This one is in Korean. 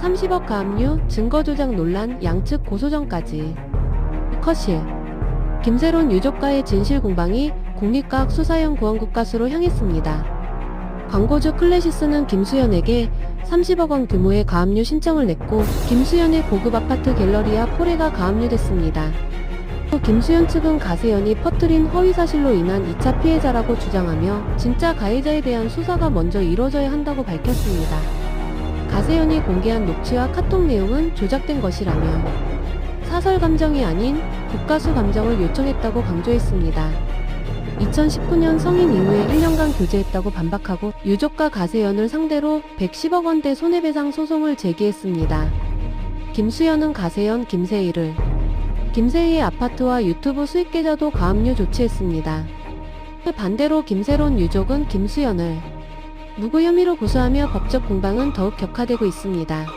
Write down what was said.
30억 가압류, 증거조작 논란, 양측 고소전까지. 컷실. 김세론 유족과의 진실 공방이 국립과학 수사연구원 국가수로 향했습니다. 광고주 클래시스는 김수현에게 30억 원 규모의 가압류 신청을 냈고 김수현의 고급 아파트 갤러리아 폴에가 가압류됐습니다. 또 김수현 측은 가세연이 퍼뜨린 허위 사실로 인한 2차 피해자라고 주장하며 진짜 가해자에 대한 수사가 먼저 이뤄져야 한다고 밝혔습니다. 가세연이 공개한 녹취와 카톡 내용은 조작된 것이라며 사설 감정이 아닌 국가수 감정을 요청했다고 강조했습니다. 2019년 성인 이후에 1년간 교제했다고 반박하고 유족과 가세연을 상대로 110억 원대 손해배상 소송을 제기했습니다. 김수현은 가세연, 김세희를 김세희의 아파트와 유튜브 수익 계좌도 가압류 조치했습니다. 반대로 김세론 유족은 김수현을 무고 혐의로 고소하며 법적 공방은 더욱 격화되고 있습니다.